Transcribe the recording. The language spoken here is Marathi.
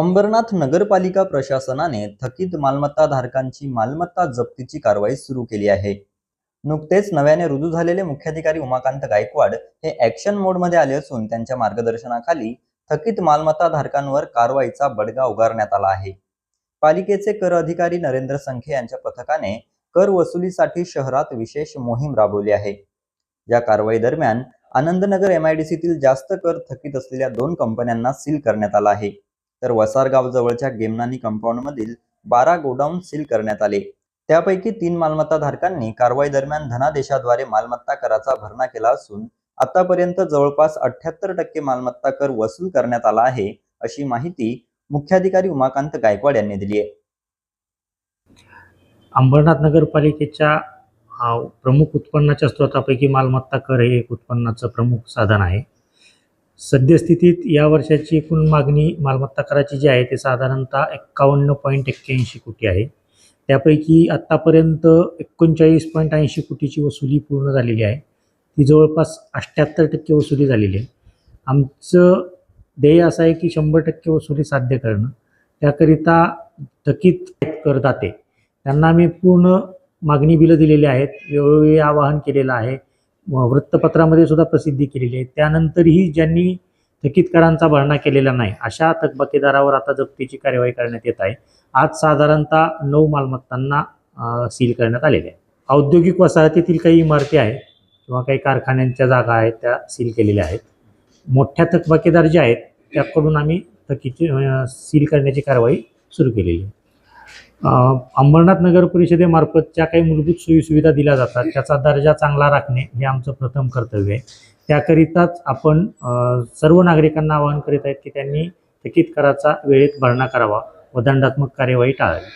अंबरनाथ नगरपालिका प्रशासनाने थकीत मालमत्ता धारकांची मालमत्ता जप्तीची कारवाई सुरू केली आहे. नुकतेच नव्याने रुजू झालेले मुख्याधिकारी उमाकांत गायकवाड हे ऍक्शन मोडमध्ये आले असून त्यांच्या मार्गदर्शनाखाली थकीत मालमत्ता धारकांवर कारवाईचा बडगा उगारण्यात आला आहे. पालिकेचे कर अधिकारी नरेंद्र संखे यांच्या पथकाने कर वसुलीसाठी शहरात विशेष मोहीम राबवली आहे. या कारवाई दरम्यान आनंदनगर एमआयडीसीतील जास्त कर थकीत असलेल्या दोन कंपन्यांना सील करण्यात आला आहे. तर वसारगाव जवळच्या गेमनानी कंपाऊंड मधील बारा गोडाऊन सील करण्यात आले. त्यापैकी तीन मालमत्ता धारकांनी कारवाई दरम्यान धनादेशाद्वारे मालमत्ता कराचा भरणा केला असून आतापर्यंत जवळपास अठ्याहत्तर टक्के मालमत्ता कर वसूल करण्यात आला आहे अशी माहिती मुख्याधिकारी उमाकांत गायकवाड यांनी दिली आहे. अंबरनाथ नगरपालिकेच्या प्रमुख उत्पन्नाच्या स्रोतापैकी मालमत्ता कर हे एक उत्पन्नाचं प्रमुख साधन आहे. सद्यस्थितीत या वर्षाची एकूण मागणी मालमत्ता कराची जी आहे ते साधारणतः एक्कावन्न पॉईंट एक्क्याऐंशी कोटी आहे. त्यापैकी आत्तापर्यंत एकोणचाळीस पॉईंट ऐंशी कोटीची वसुली पूर्ण झालेली आहे. ती जवळपास अठ्ठ्याहत्तर टक्के वसुली झालेली आहे. आमचं ध्येय असं आहे की शंभर टक्के वसुली साध्य करणं. त्याकरिता थकीत करदाते. त्यांना आम्ही पूर्ण मागणी बिलं दिलेली आहेत. वेळोवेळी आवाहन केलेलं आहे. वृत्तपत्रामध्ये सुद्धा प्रसिद्धी केलेली आहे. त्यानंतरही ज्यांनी थकीत करांचा भरणा केलेला नाही अशा थकबाकीदारावर आता जप्तीची कार्यवाही करण्यात येत आहे. आज साधारणतः नऊ मालमत्तांना सील करण्यात आलेले आहे. औद्योगिक वसाहतीतील काही इमारती आहेत किंवा काही कारखान्यांच्या जागा आहेत त्या सील केलेल्या आहेत. मोठ्या थकबाकीदार जे आहेत त्याकडून आम्ही थकीची सील करण्याची कारवाई सुरू केलेली आहे. अंबरनाथ नगर परिषदेमार्फत ज्या काही मूलभूत सोयीसुविधा दिल्या जातात. त्याचा दर्जा चांगला राखणे हे आमचं प्रथम कर्तव्य आहे. त्याकरिताच आपण सर्व नागरिकांना आवाहन करीत आहेत की त्यांनी थकीत कराचा वेळेत भरणा करावा व दंडात्मक कार्यवाही टाळावी.